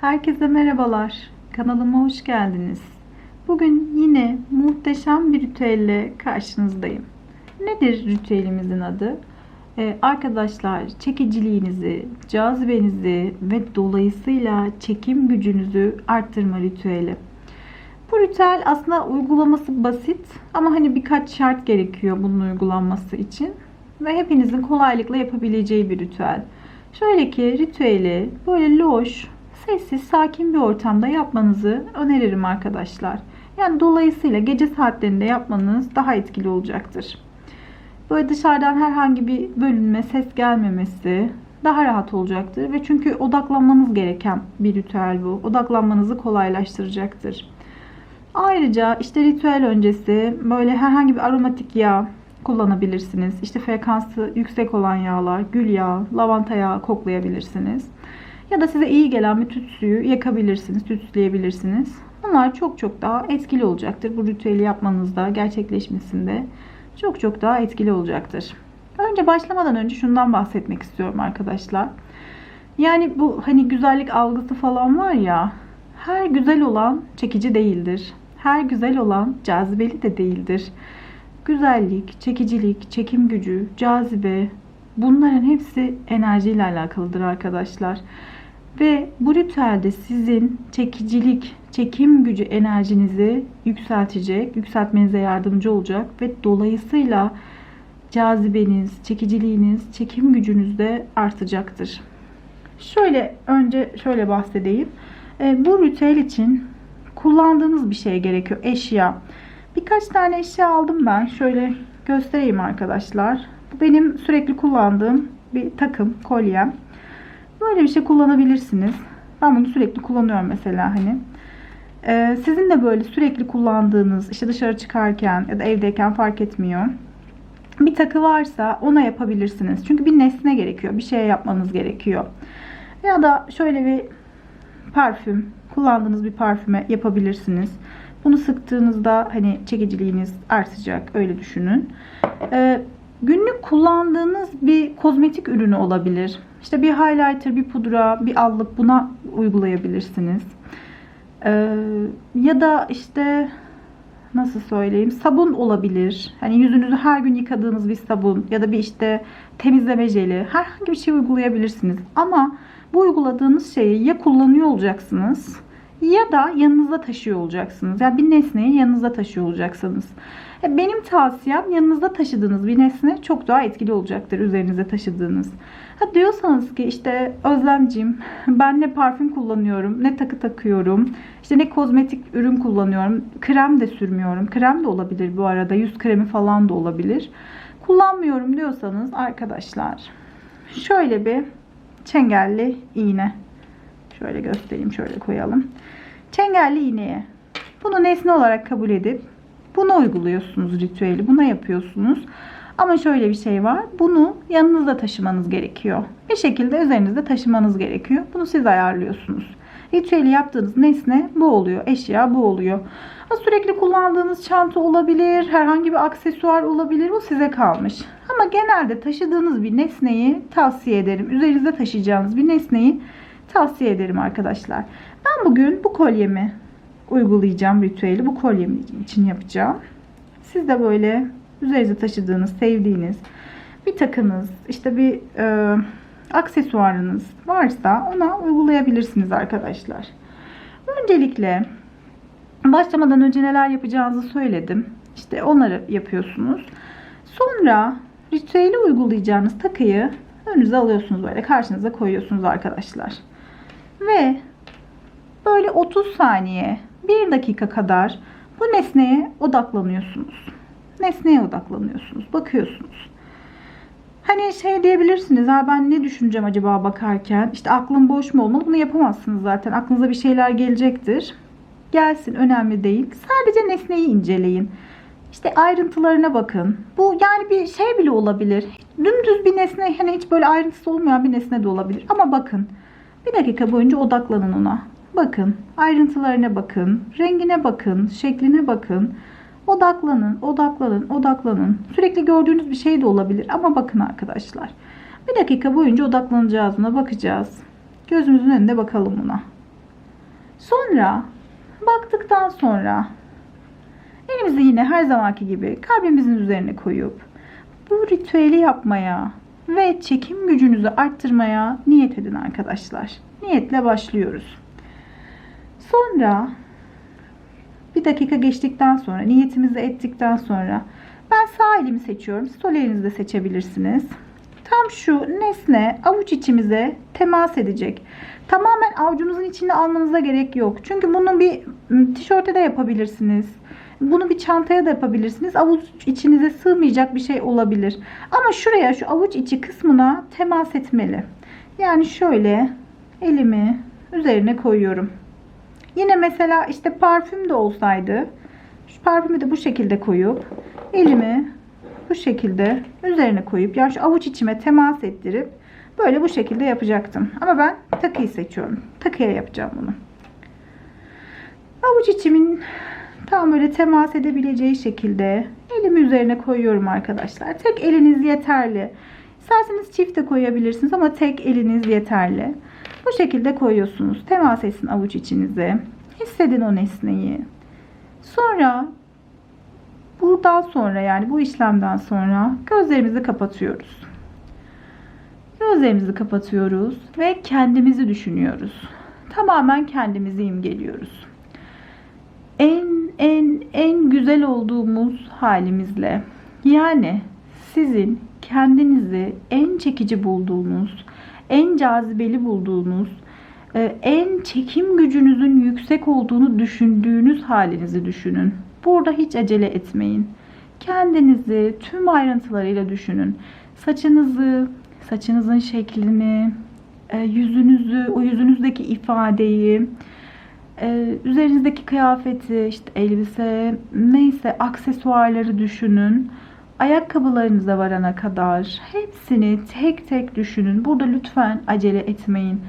Herkese merhabalar. Kanalıma hoş geldiniz. Bugün yine muhteşem bir ritüelle karşınızdayım. Nedir ritüelimizin adı? Ee, arkadaşlar çekiciliğinizi, cazibenizi ve dolayısıyla çekim gücünüzü arttırma ritüeli. Bu ritüel aslında uygulaması basit ama hani birkaç şart gerekiyor bunun uygulanması için ve hepinizin kolaylıkla yapabileceği bir ritüel. Şöyle ki ritüeli böyle loş, sessiz, sakin bir ortamda yapmanızı öneririm arkadaşlar. Yani dolayısıyla gece saatlerinde yapmanız daha etkili olacaktır. Böyle dışarıdan herhangi bir bölünme, ses gelmemesi daha rahat olacaktır. Ve çünkü odaklanmanız gereken bir ritüel bu. Odaklanmanızı kolaylaştıracaktır. Ayrıca işte ritüel öncesi böyle herhangi bir aromatik yağ kullanabilirsiniz. İşte frekansı yüksek olan yağlar, gül yağı, lavanta yağı koklayabilirsiniz. Ya da size iyi gelen bir tütsüyü yakabilirsiniz, tütsüleyebilirsiniz. Bunlar çok çok daha etkili olacaktır. Bu ritüeli yapmanızda, gerçekleşmesinde çok çok daha etkili olacaktır. Önce başlamadan önce şundan bahsetmek istiyorum arkadaşlar. Yani bu hani güzellik algısı falan var ya, her güzel olan çekici değildir. Her güzel olan cazibeli de değildir. Güzellik, çekicilik, çekim gücü, cazibe bunların hepsi enerjiyle alakalıdır arkadaşlar. Ve bu ritüelde sizin çekicilik, çekim gücü enerjinizi yükseltecek, yükseltmenize yardımcı olacak ve dolayısıyla cazibeniz, çekiciliğiniz, çekim gücünüz de artacaktır. Şöyle önce şöyle bahsedeyim. E, bu ritüel için kullandığınız bir şey gerekiyor. Eşya. Birkaç tane eşya aldım ben. Şöyle göstereyim arkadaşlar. Bu benim sürekli kullandığım bir takım, kolyem. Böyle bir şey kullanabilirsiniz. Ben bunu sürekli kullanıyorum mesela hani. Ee, sizin de böyle sürekli kullandığınız işte dışarı çıkarken ya da evdeyken fark etmiyor. Bir takı varsa ona yapabilirsiniz. Çünkü bir nesne gerekiyor. Bir şey yapmanız gerekiyor. Ya da şöyle bir parfüm, kullandığınız bir parfüme yapabilirsiniz. Bunu sıktığınızda hani çekiciliğiniz artacak. Öyle düşünün. Ee, günlük kullandığınız bir kozmetik ürünü olabilir. İşte bir highlighter, bir pudra, bir allık buna uygulayabilirsiniz. Ee, ya da işte nasıl söyleyeyim sabun olabilir. Hani yüzünüzü her gün yıkadığınız bir sabun ya da bir işte temizleme jeli herhangi bir şey uygulayabilirsiniz. Ama bu uyguladığınız şeyi ya kullanıyor olacaksınız ya da yanınızda taşıyor olacaksınız. Yani bir nesneyi yanınızda taşıyor olacaksınız. E, benim tavsiyem yanınızda taşıdığınız bir nesne çok daha etkili olacaktır üzerinize taşıdığınız. Ha diyorsanız ki işte Özlemciğim ben ne parfüm kullanıyorum ne takı takıyorum işte ne kozmetik ürün kullanıyorum krem de sürmüyorum krem de olabilir bu arada yüz kremi falan da olabilir kullanmıyorum diyorsanız arkadaşlar şöyle bir çengelli iğne şöyle göstereyim şöyle koyalım çengelli iğneye bunu nesne olarak kabul edip bunu uyguluyorsunuz ritüeli buna yapıyorsunuz ama şöyle bir şey var. Bunu yanınızda taşımanız gerekiyor. Bir şekilde üzerinizde taşımanız gerekiyor. Bunu siz ayarlıyorsunuz. Ritüeli yaptığınız nesne bu oluyor. Eşya bu oluyor. Sürekli kullandığınız çanta olabilir. Herhangi bir aksesuar olabilir. Bu size kalmış. Ama genelde taşıdığınız bir nesneyi tavsiye ederim. Üzerinizde taşıyacağınız bir nesneyi tavsiye ederim arkadaşlar. Ben bugün bu kolyemi uygulayacağım ritüeli. Bu kolyem için yapacağım. Siz de böyle üzerinize taşıdığınız, sevdiğiniz bir takınız, işte bir e, aksesuarınız varsa ona uygulayabilirsiniz arkadaşlar. Öncelikle başlamadan önce neler yapacağınızı söyledim. İşte onları yapıyorsunuz. Sonra ritüeli uygulayacağınız takıyı önünüze alıyorsunuz böyle karşınıza koyuyorsunuz arkadaşlar. Ve böyle 30 saniye 1 dakika kadar bu nesneye odaklanıyorsunuz nesneye odaklanıyorsunuz. Bakıyorsunuz. Hani şey diyebilirsiniz. Ha ben ne düşüneceğim acaba bakarken? İşte aklım boş mu olmalı? Bunu yapamazsınız zaten. Aklınıza bir şeyler gelecektir. Gelsin önemli değil. Sadece nesneyi inceleyin. İşte ayrıntılarına bakın. Bu yani bir şey bile olabilir. Dümdüz bir nesne hani hiç böyle ayrıntısı olmayan bir nesne de olabilir. Ama bakın. Bir dakika boyunca odaklanın ona. Bakın. Ayrıntılarına bakın. Rengine bakın. Şekline bakın. Odaklanın, odaklanın, odaklanın. Sürekli gördüğünüz bir şey de olabilir ama bakın arkadaşlar. Bir dakika boyunca odaklanacağız buna, bakacağız. Gözümüzün önünde bakalım buna. Sonra baktıktan sonra elimizi yine her zamanki gibi kalbimizin üzerine koyup bu ritüeli yapmaya ve çekim gücünüzü arttırmaya niyet edin arkadaşlar. Niyetle başlıyoruz. Sonra bir dakika geçtikten sonra niyetimizi ettikten sonra ben sağ elimi seçiyorum. Sol elinizi de seçebilirsiniz. Tam şu nesne avuç içimize temas edecek. Tamamen avucunuzun içine almanıza gerek yok. Çünkü bunu bir tişörte de yapabilirsiniz. Bunu bir çantaya da yapabilirsiniz. Avuç içinize sığmayacak bir şey olabilir. Ama şuraya şu avuç içi kısmına temas etmeli. Yani şöyle elimi üzerine koyuyorum. Yine mesela işte parfüm de olsaydı şu parfümü de bu şekilde koyup elimi bu şekilde üzerine koyup yani şu avuç içime temas ettirip böyle bu şekilde yapacaktım. Ama ben takıyı seçiyorum. Takıya yapacağım bunu. Avuç içimin tam böyle temas edebileceği şekilde elimi üzerine koyuyorum arkadaşlar. Tek eliniz yeterli. İsterseniz çift de koyabilirsiniz ama tek eliniz yeterli. Bu şekilde koyuyorsunuz. Temas etsin avuç içinize. Hissedin o nesneyi. Sonra buradan sonra yani bu işlemden sonra gözlerimizi kapatıyoruz. Gözlerimizi kapatıyoruz ve kendimizi düşünüyoruz. Tamamen kendimizi imgeliyoruz. En en en güzel olduğumuz halimizle yani sizin kendinizi en çekici bulduğunuz, en cazibeli bulduğunuz, e, en çekim gücünüzün yüksek olduğunu düşündüğünüz halinizi düşünün. Burada hiç acele etmeyin. Kendinizi tüm ayrıntılarıyla düşünün. Saçınızı, saçınızın şeklini, e, yüzünüzü, o yüzünüzdeki ifadeyi, e, üzerinizdeki kıyafeti, işte elbise, neyse aksesuarları düşünün. Ayakkabılarınıza varana kadar hepsini tek tek düşünün. Burada lütfen acele etmeyin.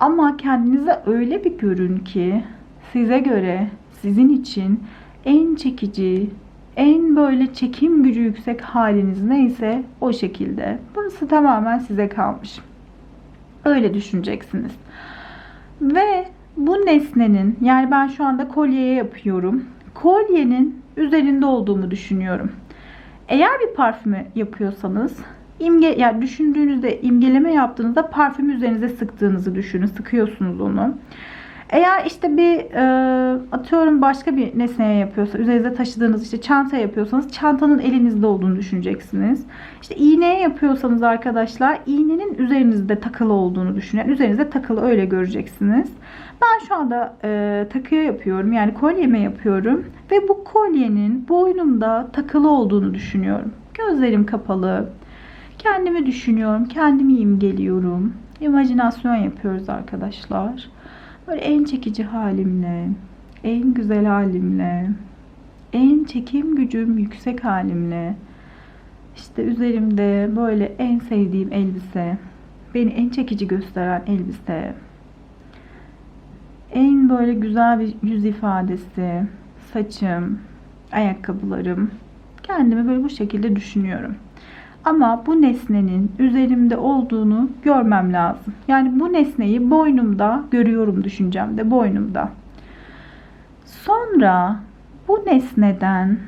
Ama kendinize öyle bir görün ki size göre sizin için en çekici, en böyle çekim gücü yüksek haliniz neyse o şekilde. Burası tamamen size kalmış. Öyle düşüneceksiniz. Ve bu nesnenin yani ben şu anda kolyeye yapıyorum. Kolyenin üzerinde olduğumu düşünüyorum. Eğer bir parfümü yapıyorsanız imge yani düşündüğünüzde imgeleme yaptığınızda parfümü üzerinize sıktığınızı düşünün. Sıkıyorsunuz onu. Eğer işte bir e, atıyorum başka bir nesneye yapıyorsa, üzerinize taşıdığınız işte çanta yapıyorsanız çantanın elinizde olduğunu düşüneceksiniz. İşte iğneye yapıyorsanız arkadaşlar iğnenin üzerinizde takılı olduğunu düşünün. Üzerinizde takılı öyle göreceksiniz. Ben şu anda e, takıya yapıyorum. Yani kolyeme yapıyorum. Ve bu kolyenin boynumda takılı olduğunu düşünüyorum. Gözlerim kapalı. Kendimi düşünüyorum. Kendimi imgeliyorum. İmajinasyon yapıyoruz arkadaşlar. Böyle en çekici halimle, en güzel halimle, en çekim gücüm yüksek halimle, işte üzerimde böyle en sevdiğim elbise, beni en çekici gösteren elbise, en böyle güzel bir yüz ifadesi, saçım, ayakkabılarım, kendimi böyle bu şekilde düşünüyorum. Ama bu nesnenin üzerimde olduğunu görmem lazım. Yani bu nesneyi boynumda görüyorum düşüncemde, boynumda. Sonra bu nesneden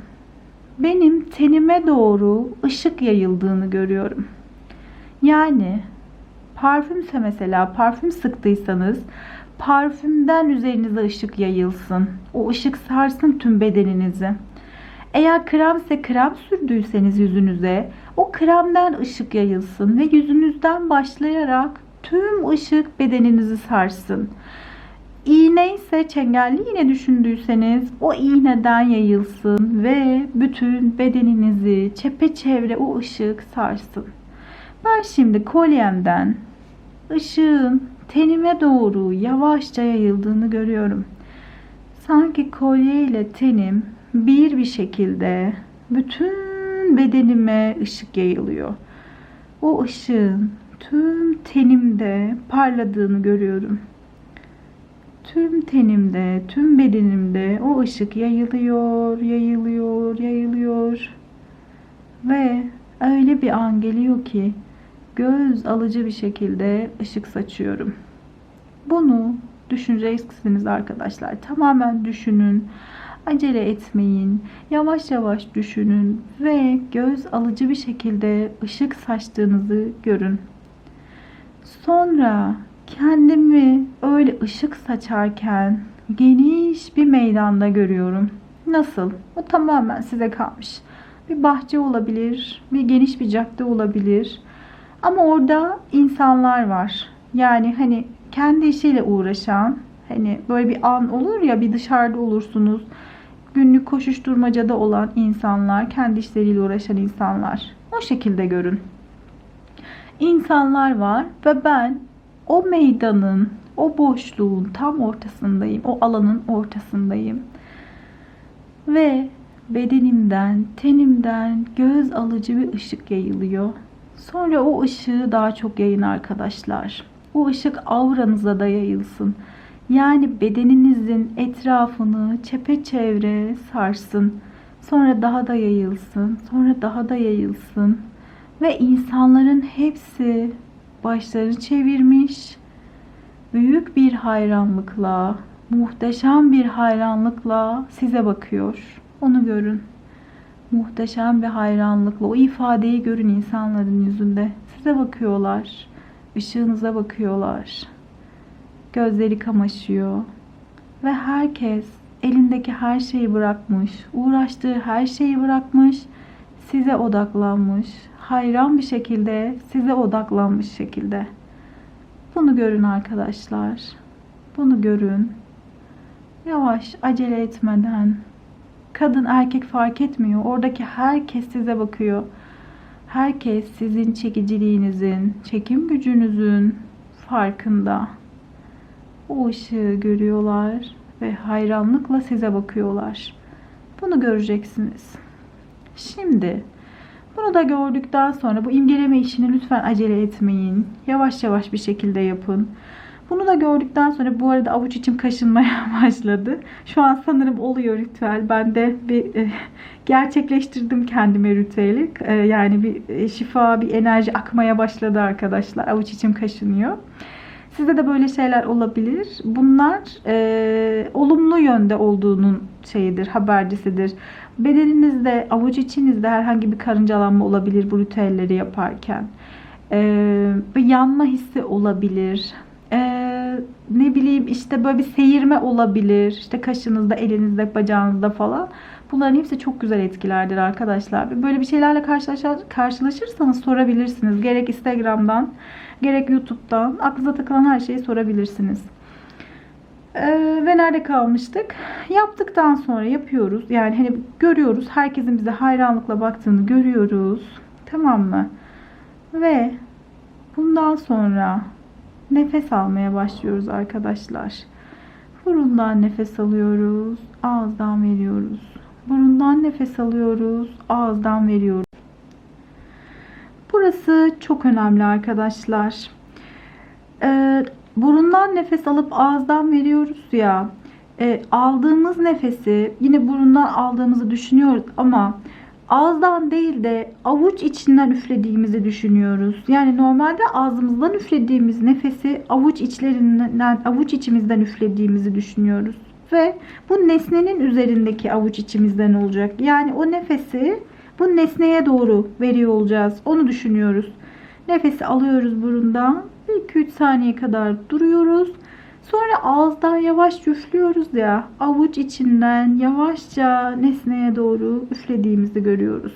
benim tenime doğru ışık yayıldığını görüyorum. Yani parfümse mesela parfüm sıktıysanız parfümden üzerinize ışık yayılsın. O ışık sarsın tüm bedeninizi. Eğer kremse krem sürdüyseniz yüzünüze o kremden ışık yayılsın ve yüzünüzden başlayarak tüm ışık bedeninizi sarsın. İğne ise çengelli iğne düşündüyseniz o iğneden yayılsın ve bütün bedeninizi çepeçevre o ışık sarsın. Ben şimdi kolyemden ışığın tenime doğru yavaşça yayıldığını görüyorum. Sanki kolye ile tenim bir bir şekilde bütün bedenime ışık yayılıyor. O ışığın tüm tenimde parladığını görüyorum. Tüm tenimde, tüm bedenimde o ışık yayılıyor, yayılıyor, yayılıyor. Ve öyle bir an geliyor ki göz alıcı bir şekilde ışık saçıyorum. Bunu düşüneceksiniz arkadaşlar. Tamamen düşünün. Acele etmeyin. Yavaş yavaş düşünün ve göz alıcı bir şekilde ışık saçtığınızı görün. Sonra kendimi öyle ışık saçarken geniş bir meydanda görüyorum. Nasıl? O tamamen size kalmış. Bir bahçe olabilir, bir geniş bir cadde olabilir. Ama orada insanlar var. Yani hani kendi işiyle uğraşan, hani böyle bir an olur ya bir dışarıda olursunuz. Günlük koşuşturmacada olan insanlar, kendi işleriyle uğraşan insanlar. O şekilde görün. İnsanlar var ve ben o meydanın, o boşluğun tam ortasındayım. O alanın ortasındayım. Ve bedenimden, tenimden göz alıcı bir ışık yayılıyor. Sonra o ışığı daha çok yayın arkadaşlar. O ışık auranıza da yayılsın. Yani bedeninizin etrafını çepeçevre sarsın. Sonra daha da yayılsın. Sonra daha da yayılsın. Ve insanların hepsi başlarını çevirmiş. Büyük bir hayranlıkla, muhteşem bir hayranlıkla size bakıyor. Onu görün. Muhteşem bir hayranlıkla o ifadeyi görün insanların yüzünde. Size bakıyorlar. Işığınıza bakıyorlar. Gözleri kamaşıyor. Ve herkes elindeki her şeyi bırakmış, uğraştığı her şeyi bırakmış, size odaklanmış. Hayran bir şekilde size odaklanmış şekilde. Bunu görün arkadaşlar. Bunu görün. Yavaş, acele etmeden. Kadın erkek fark etmiyor. Oradaki herkes size bakıyor. Herkes sizin çekiciliğinizin, çekim gücünüzün farkında. O ışığı görüyorlar ve hayranlıkla size bakıyorlar. Bunu göreceksiniz. Şimdi bunu da gördükten sonra bu imgeleme işini lütfen acele etmeyin. Yavaş yavaş bir şekilde yapın. Bunu da gördükten sonra bu arada avuç içim kaşınmaya başladı. Şu an sanırım oluyor ritüel. Ben de bir e, gerçekleştirdim kendime ritüeli. E, yani bir e, şifa, bir enerji akmaya başladı arkadaşlar. Avuç içim kaşınıyor. Sizde de böyle şeyler olabilir. Bunlar e, olumlu yönde olduğunun şeyidir, habercisidir. Bedeninizde, avuç içinizde herhangi bir karıncalanma olabilir bu ritüelleri yaparken. E, yanma hissi olabilir. E, ne bileyim işte böyle bir seyirme olabilir. İşte kaşınızda, elinizde, bacağınızda falan. Bunların hepsi çok güzel etkilerdir arkadaşlar. Böyle bir şeylerle karşılaşırsanız sorabilirsiniz. Gerek Instagram'dan, gerek YouTube'dan. Aklınıza takılan her şeyi sorabilirsiniz. Ee, ve nerede kalmıştık? Yaptıktan sonra yapıyoruz. Yani hani görüyoruz. Herkesin bize hayranlıkla baktığını görüyoruz. Tamam mı? Ve bundan sonra nefes almaya başlıyoruz arkadaşlar. Burundan nefes alıyoruz. Ağızdan veriyoruz. Burundan nefes alıyoruz. Ağızdan veriyoruz. Burası çok önemli arkadaşlar. Ee, burundan nefes alıp ağızdan veriyoruz ya. E, aldığımız nefesi yine burundan aldığımızı düşünüyoruz ama ağızdan değil de avuç içinden üflediğimizi düşünüyoruz. Yani normalde ağzımızdan üflediğimiz nefesi avuç içlerinden, avuç içimizden üflediğimizi düşünüyoruz. Ve bu nesnenin üzerindeki avuç içimizden olacak. Yani o nefesi bu nesneye doğru veriyor olacağız. Onu düşünüyoruz. Nefesi alıyoruz burundan. 2-3 saniye kadar duruyoruz. Sonra ağızdan yavaş üflüyoruz ya. Avuç içinden yavaşça nesneye doğru üflediğimizi görüyoruz.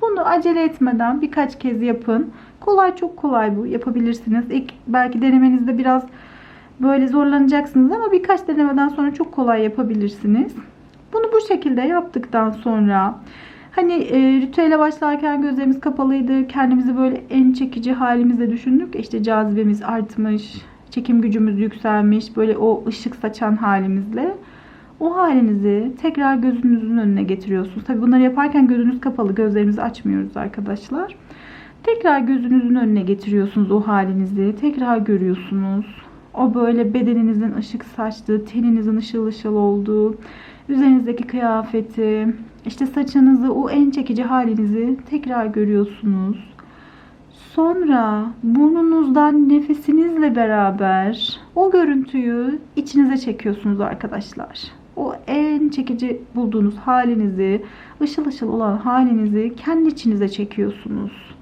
Bunu acele etmeden birkaç kez yapın. Kolay çok kolay bu. Yapabilirsiniz. İlk belki denemenizde biraz böyle zorlanacaksınız ama birkaç denemeden sonra çok kolay yapabilirsiniz. Bunu bu şekilde yaptıktan sonra Hani e, ritüele başlarken gözlerimiz kapalıydı. Kendimizi böyle en çekici halimizde düşündük. İşte cazibemiz artmış, çekim gücümüz yükselmiş. Böyle o ışık saçan halimizle. O halinizi tekrar gözünüzün önüne getiriyorsunuz. Tabi bunları yaparken gözünüz kapalı. Gözlerimizi açmıyoruz arkadaşlar. Tekrar gözünüzün önüne getiriyorsunuz o halinizi. Tekrar görüyorsunuz. O böyle bedeninizin ışık saçtığı, teninizin ışıl ışıl olduğu, üzerinizdeki kıyafeti, işte saçınızı, o en çekici halinizi tekrar görüyorsunuz. Sonra burnunuzdan nefesinizle beraber o görüntüyü içinize çekiyorsunuz arkadaşlar. O en çekici bulduğunuz halinizi, ışıl ışıl olan halinizi kendi içinize çekiyorsunuz.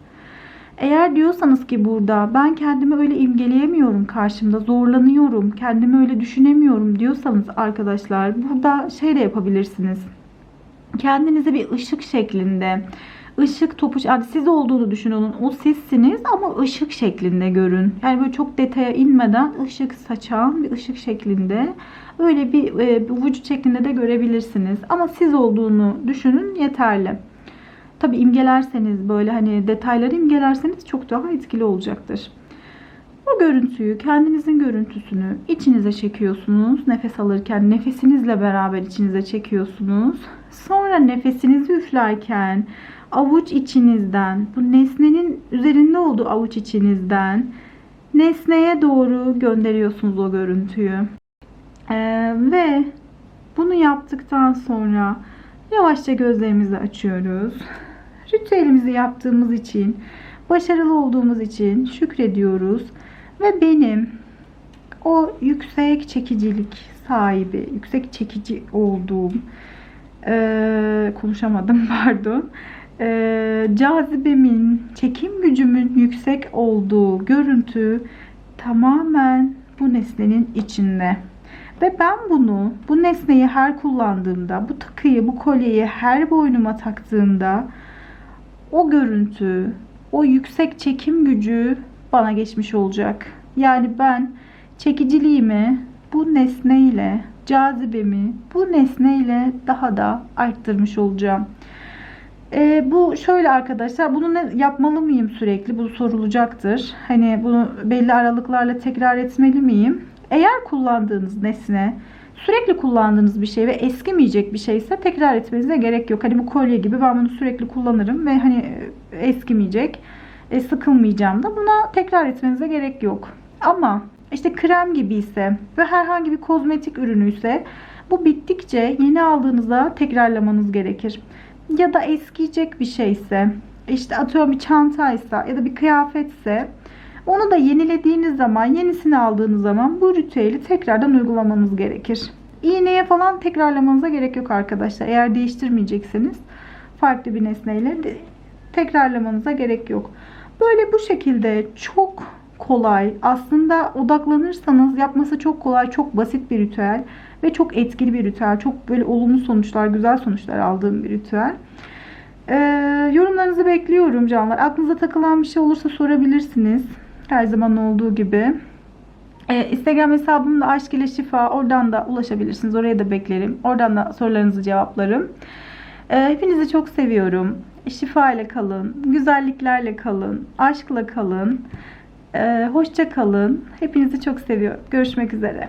Eğer diyorsanız ki burada ben kendimi öyle imgeleyemiyorum karşımda zorlanıyorum kendimi öyle düşünemiyorum diyorsanız arkadaşlar burada şey de yapabilirsiniz. Kendinize bir ışık şeklinde ışık topu yani siz olduğunu düşünün o sizsiniz ama ışık şeklinde görün. Yani böyle çok detaya inmeden ışık saçan bir ışık şeklinde öyle bir, e, bir vücut şeklinde de görebilirsiniz. Ama siz olduğunu düşünün yeterli. Tabi imgelerseniz böyle hani detayları imgelerseniz çok daha etkili olacaktır. O görüntüyü, kendinizin görüntüsünü içinize çekiyorsunuz. Nefes alırken nefesinizle beraber içinize çekiyorsunuz. Sonra nefesinizi üflerken avuç içinizden, bu nesnenin üzerinde olduğu avuç içinizden nesneye doğru gönderiyorsunuz o görüntüyü. Ee, ve bunu yaptıktan sonra yavaşça gözlerimizi açıyoruz. Ritüelimizi yaptığımız için, başarılı olduğumuz için şükrediyoruz. Ve benim o yüksek çekicilik sahibi, yüksek çekici olduğum, ee, konuşamadım pardon, ee, cazibemin, çekim gücümün yüksek olduğu görüntü tamamen bu nesnenin içinde. Ve ben bunu, bu nesneyi her kullandığımda, bu takıyı, bu kolyeyi her boynuma taktığımda o görüntü, o yüksek çekim gücü bana geçmiş olacak. Yani ben çekiciliğimi bu nesneyle, cazibemi bu nesneyle daha da arttırmış olacağım. E, bu şöyle arkadaşlar bunu ne yapmalı mıyım sürekli bu sorulacaktır. Hani bunu belli aralıklarla tekrar etmeli miyim? Eğer kullandığınız nesne sürekli kullandığınız bir şey ve eskimeyecek bir şeyse tekrar etmenize gerek yok. Hani bu kolye gibi ben bunu sürekli kullanırım ve hani eskimeyecek, e, sıkılmayacağım da buna tekrar etmenize gerek yok. Ama işte krem gibi ise ve herhangi bir kozmetik ürünü ise bu bittikçe yeni aldığınızda tekrarlamanız gerekir. Ya da eskiyecek bir şeyse işte atıyorum bir çantaysa ya da bir kıyafetse onu da yenilediğiniz zaman, yenisini aldığınız zaman bu ritüeli tekrardan uygulamanız gerekir. İğneye falan tekrarlamanıza gerek yok arkadaşlar. Eğer değiştirmeyecekseniz farklı bir nesneyle tekrarlamanıza gerek yok. Böyle bu şekilde çok kolay. Aslında odaklanırsanız yapması çok kolay, çok basit bir ritüel ve çok etkili bir ritüel. Çok böyle olumlu sonuçlar, güzel sonuçlar aldığım bir ritüel. Ee, yorumlarınızı bekliyorum canlar. Aklınıza takılan bir şey olursa sorabilirsiniz. Her zaman olduğu gibi. Ee, Instagram hesabım da aşk ile şifa. Oradan da ulaşabilirsiniz. Oraya da beklerim. Oradan da sorularınızı cevaplarım. Ee, hepinizi çok seviyorum. Şifa ile kalın. Güzelliklerle kalın. Aşkla kalın. Ee, hoşça kalın. Hepinizi çok seviyorum. Görüşmek üzere.